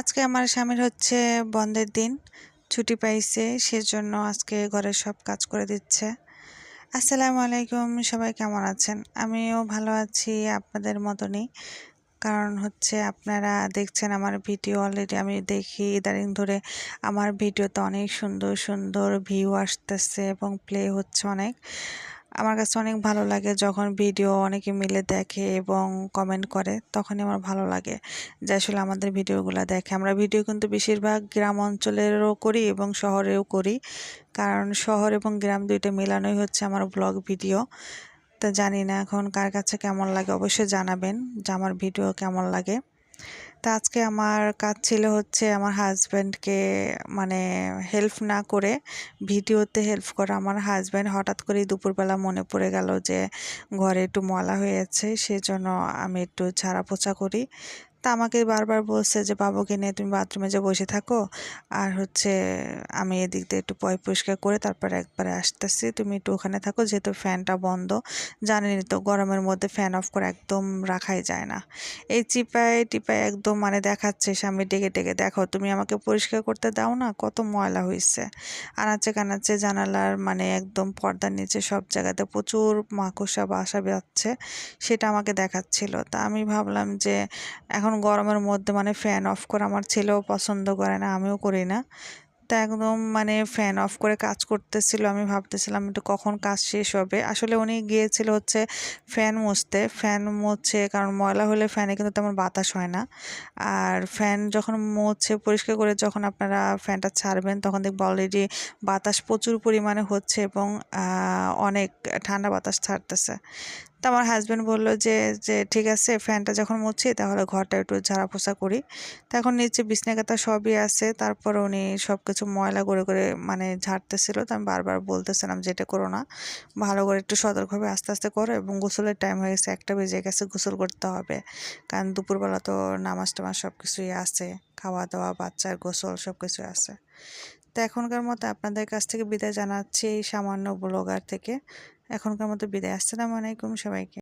আজকে আমার স্বামীর হচ্ছে বন্ধের দিন। ছুটি পাইছে, সেজন্য আজকে ঘরের সব কাজ করে দিচ্ছে। আসসালামু আলাইকুম, সবাই কেমন আছেন? আমিও ভালো আছি আপনাদের মতনই। কারণ হচ্ছে আপনারা দেখছেন আমার ভিডিও অলরেডি, আমি দেখি ইদানিং ধরে আমার ভিডিওতে অনেক সুন্দর সুন্দর ভিউ আসতেছে এবং প্লে হচ্ছে অনেক। আমার কাছে অনেক ভালো লাগে যখন ভিডিও অনেকে মিলে দেখে এবং কমেন্ট করে, তখনই আমার ভালো লাগে যে আসলে আমাদের ভিডিওগুলো দেখে। আমরা ভিডিও কিন্তু বেশিরভাগ গ্রাম অঞ্চলেরও করি এবং শহরেও করি, কারণ শহর এবং গ্রাম দুইটা মেলানোই হচ্ছে আমার ব্লগ ভিডিও। তা জানি না এখন কার কাছে কেমন লাগে, অবশ্যই জানাবেন যে আমার ভিডিও কেমন লাগে। তা আজকে আমার কাজ ছিল হচ্ছে আমার হাজব্যান্ডকে মানে হেল্প না করে ভিডিওতে হেল্প করা আমার হাজব্যান্ড হঠাৎ করেই দুপুরবেলা মনে পড়ে গেল যে ঘরে একটু ময়লা যাচ্ছে সেজন্য আমি একটু ছাড়া পোছা করি। তা আমাকে বারবার বলছে যে, বাবুকে নিয়ে তুমি বাথরুমে যে বসে থাকো, আর হচ্ছে আমি এদিক দিয়ে একটু পয় পরিষ্কার করে তারপরে একবারে আসতেছি। তুমি একটু ওখানে থাকো, যেহেতু ফ্যানটা বন্ধ। জানেনি তো, গরমের মধ্যে ফ্যান অফ করে একদম রাখাই যায় না। এই চিপায় টিপায় একদম মানে দেখাচ্ছে স্বামী ডেকে ডেকে, দেখো, তুমি আমাকে পরিষ্কার করতে দাও না, কত ময়লা হয়েছে আনাচে কানাচে জানালার মানে একদম পর্দার নিচে সব জায়গাতে প্রচুর মাকড়সা, বাসা বেরোচ্ছে সেটা আমাকে দেখাচ্ছিল। তা আমি ভাবলাম যে, এখন গরমের মধ্যে মানে ফ্যান অফ করে আমার ছেলেও পছন্দ করে না, আমিও করি না। তা একদম মানে ফ্যান অফ করে কাজ করতেছিল, আমি ভাবতেছিলাম একটু কখন কাজ শেষ হবে। আসলে উনি গিয়েছিল হচ্ছে ফ্যান মুছতে ফ্যান মুছছে কারণ ময়লা হলে ফ্যানে কিন্তু তেমন বাতাস হয় না। আর ফ্যান যখন মুছছে পরিষ্কার করে যখন আপনারা ফ্যানটা ছাড়বেন, তখন দেখব অলরেডি বাতাস প্রচুর পরিমাণে হচ্ছে এবং অনেক ঠান্ডা বাতাস ছাড়তেছে। তো আমার হাজব্যান্ড বলল যে যে ঠিক আছে ফ্যানটা যখন মুছছি তাহলে ঘরটা একটু ঝাড়া পোছা করি। তো এখন নিচে বিছনাকাতা সবই আছে, তারপর উনি সব কিছু ময়লা করে করে মানে ঝাড়তেছিল। তো আমি বারবার বলতেছিলাম যে, এটা করো না, ভালো করে একটু সতর্কভাবে আস্তে আস্তে করো এবং গোসলের টাইম হয়ে গেছে, একটা বেজে গেছে, গোসল করতে হবে। কারণ দুপুরবেলা তো নামাজ টামাজ সব কিছুই আছে খাওয়া দাওয়া বাচ্চার গোসল সব কিছুই আছে। তো এখনকার মতো আপনাদের কাছ থেকে বিদায় জানাচ্ছি এই সামান্য ব্লগার থেকে। এখনকার মতো বিদায়। আসসালামু আলাইকুম সবাইকে।